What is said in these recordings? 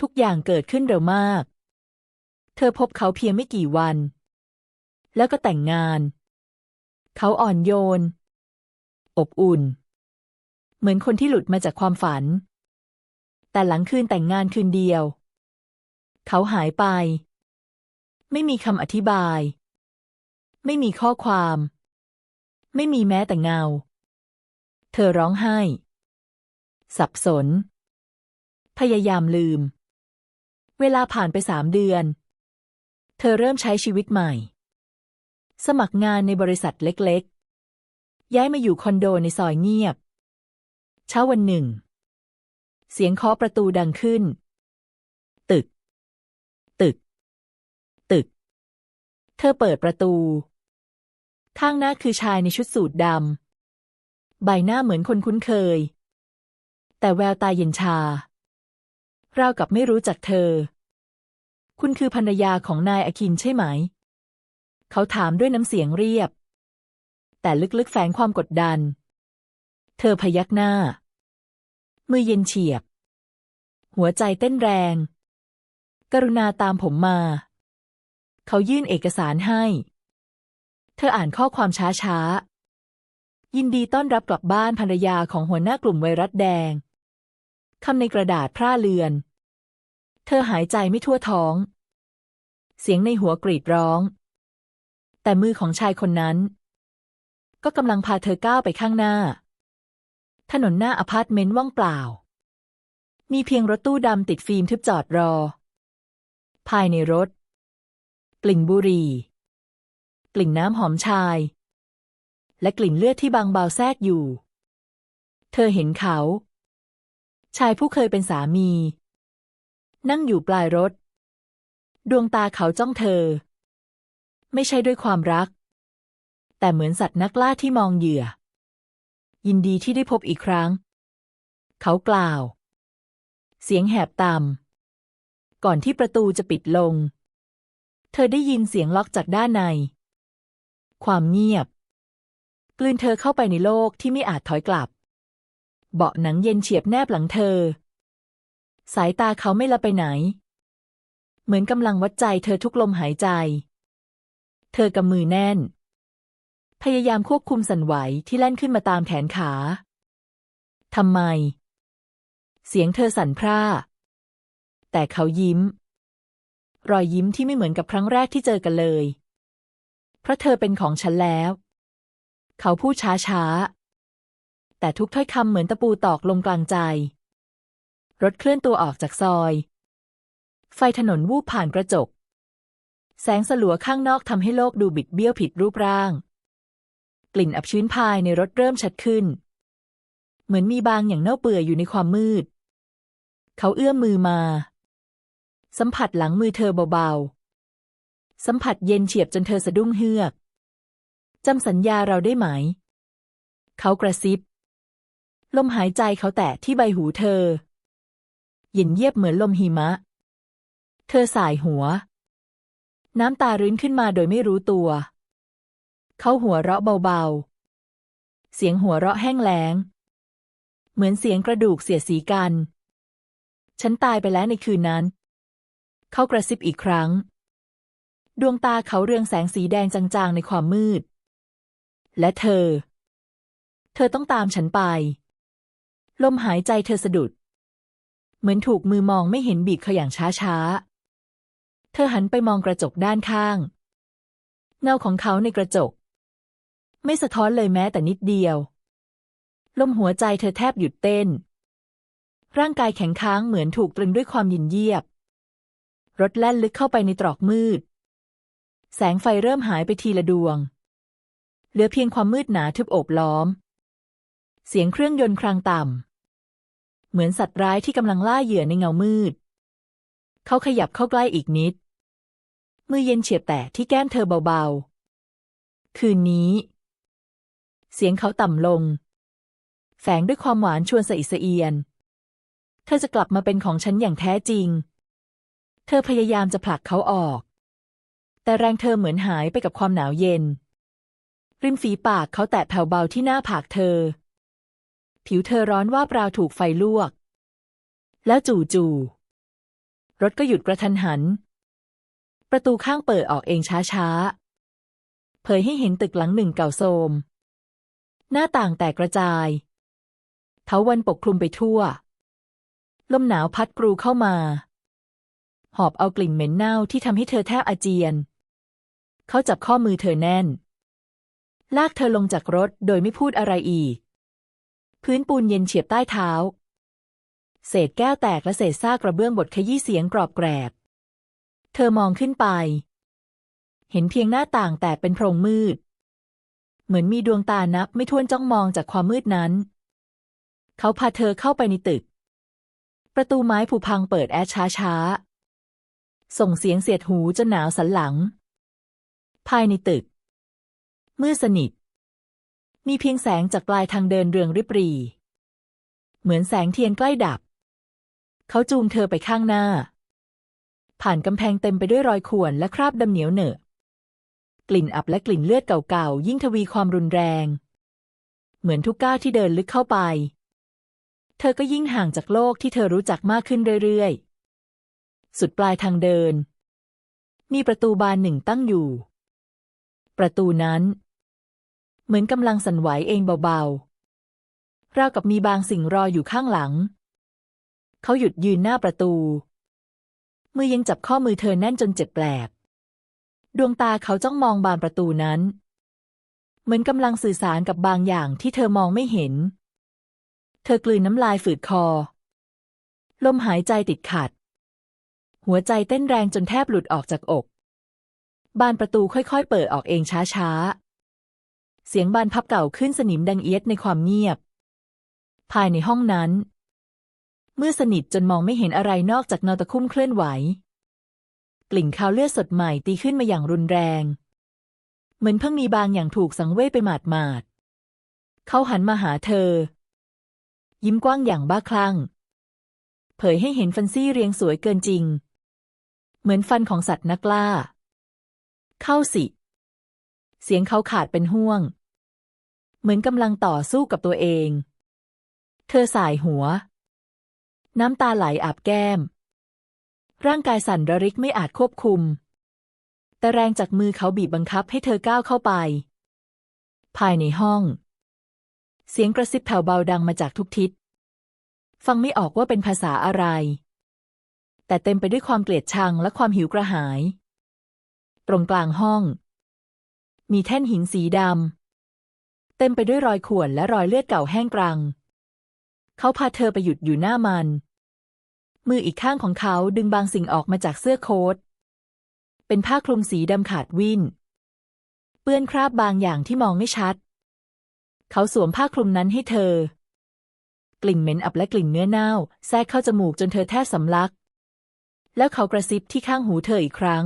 ทุกอย่างเกิดขึ้นเร็วมาก เธอพบเขาเพียงไม่กี่วัน แล้วก็แต่งงาน เขาอ่อนโยน อบอุ่น เหมือนคนที่หลุดมาจากความฝัน แต่หลังคืนแต่งงานคืนเดียว เขาหายไป ไม่มีคำอธิบาย ไม่มีข้อความ ไม่มีแม้แต่เงา เธอร้องไห้ สับสนพยายามลืม เวลาผ่านไปสามเดือน เธอเริ่มใช้ชีวิตใหม่ สมัครงานในบริษัทเล็กๆ ย้ายมาอยู่คอนโดในซอยเงียบ เช้าวันหนึ่ง เสียงเคาะประตูดังขึ้น ตึก ตึก ตึก เธอเปิดประตู ข้างหน้าคือชายในชุดสูทดำ ใบหน้าเหมือนคนคุ้นเคย แต่แววตาเย็นชา ราวกับไม่รู้จักเธอ คุณคือภรรยาของนายอคินใช่ไหม เขาถามด้วยน้ำเสียงเรียบ แต่ลึกๆแฝงความกดดัน เธอพยักหน้า มือเย็นเฉียบ หัวใจเต้นแรง กรุณาตามผมมา เขายื่นเอกสารให้ เธออ่านข้อความช้าๆ ยินดีต้อนรับกลับบ้านภรรยาของหัวหน้ากลุ่มไวรัสแดง คำในกระดาษพร่าเลือน เธอหายใจไม่ทั่วท้อง เสียงในหัวกรีดร้อง แต่มือของชายคนนั้น ก็กำลังพาเธอก้าวไปข้างหน้า ถนนหน้าอพาร์ตเมนต์ว่างเปล่า มีเพียงรถตู้ดำติดฟิล์มทึบจอดรอ ภายในรถ กลิ่นบุหรี่กลิ่นน้ำหอมชาย และกลิ่นเลือดที่บางเบาแทรกอยู่ เธอเห็นเขา ชายผู้เคยเป็นสามี นั่งอยู่ปลายรถ ดวงตาเขาจ้องเธอ ไม่ใช่ด้วยความรัก แต่เหมือนสัตว์นักล่าที่มองเหยื่อ ยินดีที่ได้พบอีกครั้ง เขากล่าว เสียงแหบต่ำก่อนที่ประตูจะปิดลง เธอได้ยินเสียงล็อกจากด้านใน ความเงียบ กลืนเธอเข้าไปในโลกที่ไม่อาจถอยกลับ เบาะหนังเย็นเฉียบแนบหลังเธอ สายตาเขาไม่ละไปไหน เหมือนกำลังวัดใจเธอทุกลมหายใจ เธอกำมือแน่น พยายามควบคุมสั่นไหวที่แล่นขึ้นมาตามแขนขาทำไม เสียงเธอสั่นพร่า แต่เขายิ้ม รอยยิ้มที่ไม่เหมือนกับครั้งแรกที่เจอกันเลย เพราะเธอเป็นของฉันแล้ว เขาพูดช้าช้าๆ แต่ทุกถ้อยคำเหมือนตะปูตอกลงกลางใจ รถเคลื่อนตัวออกจากซอย ไฟถนนวูบผ่านกระจก แสงสลัวข้างนอกทำให้โลกดูบิดเบี้ยวผิดรูปร่าง กลิ่นอับชื้นภายในรถเริ่มชัดขึ้น เหมือนมีบางอย่างเน่าเปื่อยอยู่ในความมืด เขาเอื้อมมือมา สัมผัสหลังมือเธอเบาๆ สัมผัสเย็นเฉียบจนเธอสะดุ้งเฮือกจำสัญญาเราได้ไหม เขากระซิบ ลมหายใจเขาแตะที่ใบหูเธอ เย็นเยียบเหมือนลมหิมะ เธอสายหัว น้ำตารื้นขึ้นมาโดยไม่รู้ตัว เขาหัวเราะเบาๆ เสียงหัวเราะแห้งแล้ง เหมือนเสียงกระดูกเสียสีกัน ฉันตายไปแล้วในคืนนั้น เขากระซิบอีกครั้ง ดวงตาเขาเรืองแสงสีแดงจางๆในความมืด และเธอ เธอต้องตามฉันไป ลมหายใจเธอสะดุด เหมือนถูกมือมองไม่เห็นบีบเขาอย่างช้าๆเธอหันไปมองกระจกด้านข้าง เงาของเขาในกระจก ไม่สะท้อนเลยแม้แต่นิดเดียว ลมหัวใจเธอแทบหยุดเต้น ร่างกายแข็งค้างเหมือนถูกตรึงด้วยความยินเยียบ รถแล่นลึกเข้าไปในตรอกมืด แสงไฟเริ่มหายไปทีละดวง เหลือเพียงความมืดหนาทึบโอบล้อมเสียงเครื่องยนต์ครางต่ำ เหมือนสัตว์ร้ายที่กำลังล่าเหยื่อในเงามืด เขาขยับเข้าใกล้อีกนิด มือเย็นเฉียบแตะที่แก้มเธอเบาๆ คืนนี้ เสียงเขาต่ำลง แฝงด้วยความหวานชวนสะอิสะเอียน เธอจะกลับมาเป็นของฉันอย่างแท้จริง เธอพยายามจะผลักเขาออก แต่แรงเธอเหมือนหายไปกับความหนาวเย็น ริมฝีปากเขาแตะแผ่วเบาที่หน้าผากเธอ ผิวเธอร้อนว่าเปล่าถูกไฟลวก แล้วจู่ๆรถก็หยุดกระทันหัน ประตูข้างเปิดออกเองช้าๆ เผยให้เห็นตึกหลังหนึ่งเก่าโทรมหน้าต่างแตกกระจายเถาวันปกคลุมไปทั่ว ลมหนาวพัดกรูเข้ามา หอบเอากลิ่นเหม็นเน่าที่ทำให้เธอแทบอาเจียน เขาจับข้อมือเธอแน่น ลากเธอลงจากรถโดยไม่พูดอะไรอีก พื้นปูนเย็นเฉียบใต้เท้า เศษแก้วแตกและเศษซากกระเบื้องบดขยี้เสียงกรอบแกรบ เธอมองขึ้นไป เห็นเพียงหน้าต่างแต่เป็นโพรงมืด เหมือนมีดวงตานับไม่ถ้วนจ้องมองจากความมืดนั้น เขาพาเธอเข้าไปในตึก ประตูไม้ผุพังเปิดแอดช้า ส่งเสียงเสียดหูจนหนาวสันหลัง ภายในตึกมืดสนิท มีเพียงแสงจากปลายทางเดินเรืองริบหรี เหมือนแสงเทียนใกล้ดับ เขาจูงเธอไปข้างหน้า ผ่านกำแพงเต็มไปด้วยรอยข่วนและคราบดำเหนียวเหนอะ กลิ่นอับและกลิ่นเลือดเก่าๆ ยิ่งทวีความรุนแรง เหมือนทุกก้าวที่เดินลึกเข้าไป เธอก็ยิ่งห่างจากโลกที่เธอรู้จักมากขึ้นเรื่อยๆ สุดปลายทางเดิน มีประตูบานหนึ่งตั้งอยู่ ประตูนั้น เหมือนกำลังสั่นไหวเองเบาๆ ราวกับมีบางสิ่งรออยู่ข้างหลัง เขาหยุดยืนหน้าประตู มือยังจับข้อมือเธอแน่นจนเจ็บแปลบดวงตาเขาจ้องมองบานประตูนั้น เหมือนกำลังสื่อสารกับบางอย่างที่เธอมองไม่เห็น เธอกลืนน้ำลายฝืดคอ ลมหายใจติดขัด หัวใจเต้นแรงจนแทบหลุดออกจากอก บานประตูค่อยๆ เปิดออกเองช้าๆ เสียงบานพับเก่าขึ้นสนิมดังเอียดในความเงียบ ภายในห้องนั้นมืดสนิทจนมองไม่เห็นอะไรนอกจากเงาตะคุ่มเคลื่อนไหว กลิ่นคาวเลือดสดใหม่ตีขึ้นมาอย่างรุนแรง เหมือนเพิ่งมีบางอย่างถูกสังเวยไปหมาดหมาดๆเขาหันมาหาเธอ ยิ้มกว้างอย่างบ้าคลั่ง เผยให้เห็นฟันซี่เรียงสวยเกินจริง เหมือนฟันของสัตว์นักล่า เข้าสิเสียงเขาขาดเป็นห่วง เหมือนกำลังต่อสู้กับตัวเอง เธอสายหัว น้ำตาไหลอาบแก้ม ร่างกายสั่นระริกไม่อาจควบคุม แต่แรงจากมือเขาบีบบังคับให้เธอก้าวเข้าไป ภายในห้อง เสียงกระซิบแผ่วเบาดังมาจากทุกทิศ ฟังไม่ออกว่าเป็นภาษาอะไร แต่เต็มไปด้วยความเกลียดชังและความหิวกระหาย ตรงกลางห้อง มีแท่นหินสีดำ เต็มไปด้วยรอยข่วนและรอยเลือดเก่าแห้งกรัง เขาพาเธอไปหยุดอยู่หน้ามัน มืออีกข้างของเขาดึงบางสิ่งออกมาจากเสื้อโค้ท เป็นผ้าคลุมสีดำขาดวิ่น เปื้อนคราบบางอย่างที่มองไม่ชัด เขาสวมผ้าคลุมนั้นให้เธอ กลิ่นเหม็นอับและกลิ่นเนื้อเน่าแทรกเข้าจมูกจนเธอแทบสำลัก แล้วเขากระซิบที่ข้างหูเธออีกครั้ง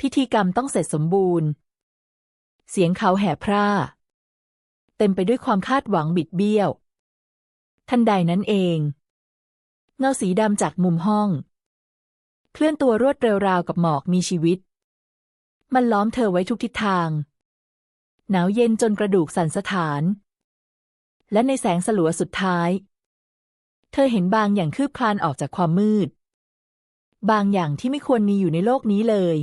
พิธีกรรมต้องเสร็จสมบูรณ์ เสียงเขาแห่พร่า เต็มไปด้วยความคาดหวังบิดเบี้ยว ทันใดนั้นเอง เงาสีดำจากมุมห้อง เคลื่อนตัวรวดเร็วราวกับหมอกมีชีวิต มันล้อมเธอไว้ทุกทิศทาง หนาวเย็นจนกระดูกสั่นสะท้าน และในแสงสลัวสุดท้าย เธอเห็นบางอย่างคืบคลานออกจากความมืด บางอย่างที่ไม่ควรมีอยู่ในโลกนี้เลย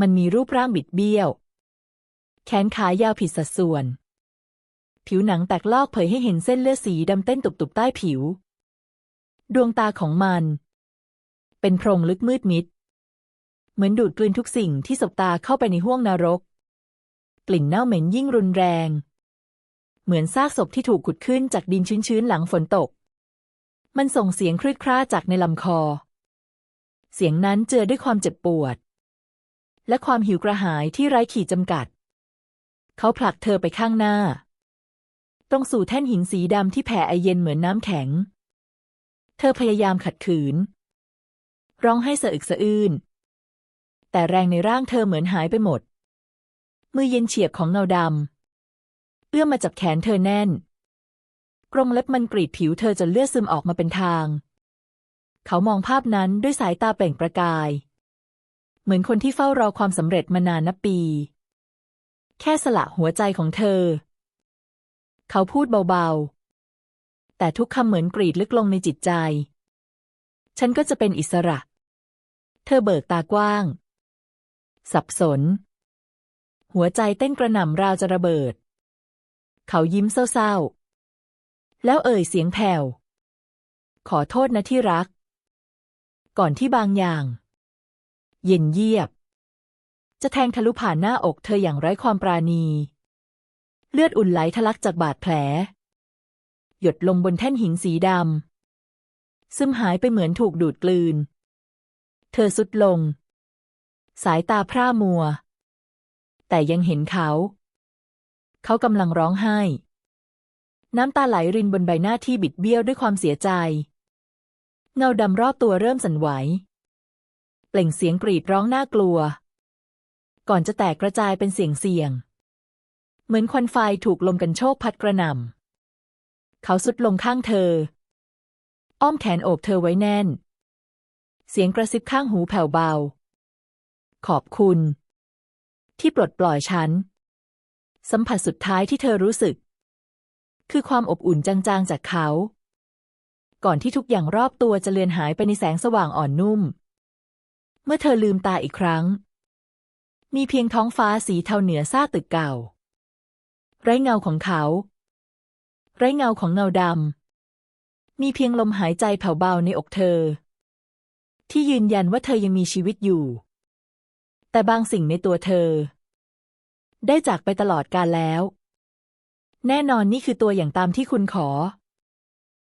มันมีรูปร่างบิดเบี้ยวแขนขายาวผิดสัดส่วน ผิวหนังแตกลอกเผยให้เห็นเส้นเลือดสีดำเต้นตุบๆใต้ผิว ดวงตาของมัน เป็นโพรงลึกมืดมิด เหมือนดูดกลืนทุกสิ่งที่สบตาเข้าไปในห้วงนรก กลิ่นเน่าเหม็นยิ่งรุนแรง เหมือนซากศพที่ถูกขุดขึ้นจากดินชื้นๆหลังฝนตก มันส่งเสียงครืดคร่าจากในลำคอ เสียงนั้นเจือด้วยความเจ็บปวด และความหิวกระหายที่ไร้ขีดจำกัด เขาผลักเธอไปข้างหน้า ตรงสู่แท่นหินสีดำที่แผ่ไอเย็นเหมือนน้ำแข็ง เธอพยายามขัดขืน ร้องให้สะอึกสะอื้น แต่แรงในร่างเธอเหมือนหายไปหมด มือเย็นเฉียบของเงาดำ เอื้อมมาจับแขนเธอแน่น กรงเล็บมันกรีดผิวเธอจนเลือดซึมออกมาเป็นทาง เขามองภาพนั้นด้วยสายตาเปล่งประกาย เหมือนคนที่เฝ้ารอความสำเร็จมานานนับปี แค่สละหัวใจของเธอ เขาพูดเบาๆ แต่ทุกคำเหมือนกรีดลึกลงในจิตใจ ฉันก็จะเป็นอิสระ เธอเบิกตากว้าง สับสน หัวใจเต้นกระหน่ำราวจะระเบิด เขายิ้มเศร้าๆ แล้วเอ่ยเสียงแผ่ว ขอโทษนะที่รัก ก่อนที่บางอย่าง เย็นเยียบ จะแทงทะลุผ่านหน้าอกเธออย่างไร้ความปราณี เลือดอุ่นไหลทะลักจากบาดแผล หยดลงบนแท่นหินสีดำซึมหายไปเหมือนถูกดูดกลืน เธอสุดลง สายตาพร่ามัว แต่ยังเห็นเขา เขากำลังร้องไห้ น้ำตาไหลรินบนใบหน้าที่บิดเบี้ยวด้วยความเสียใจ เงาดำรอบตัวเริ่มสั่นไหว เปล่งเสียงกรีดร้องน่ากลัว ก่อนจะแตกกระจายเป็นเสียงเสียง เหมือนควันไฟถูกลมกันโชกพัดกระหน่ำเขาสุดลงข้างเธอ อ้อมแขนโอบเธอไว้แน่น เสียงกระซิบข้างหูแผ่วเบา ขอบคุณ ที่ปลดปล่อยฉัน สัมผัสสุดท้ายที่เธอรู้สึก คือความอบอุ่นจางๆจากเขา ก่อนที่ทุกอย่างรอบตัวจะเลือนหายไปในแสงสว่างอ่อนนุ่ม เมื่อเธอลืมตาอีกครั้ง มีเพียงท้องฟ้าสีเทาเหนือซาตึกเก่า ไร้เงาของเขา ไร้เงาของเงาดำ มีเพียงลมหายใจแผ่วเบาในอกเธอ ที่ยืนยันว่าเธอยังมีชีวิตอยู่ แต่บางสิ่งในตัวเธอ ได้จากไปตลอดกาลแล้ว แน่นอนนี่คือตัวอย่างตามที่คุณขอ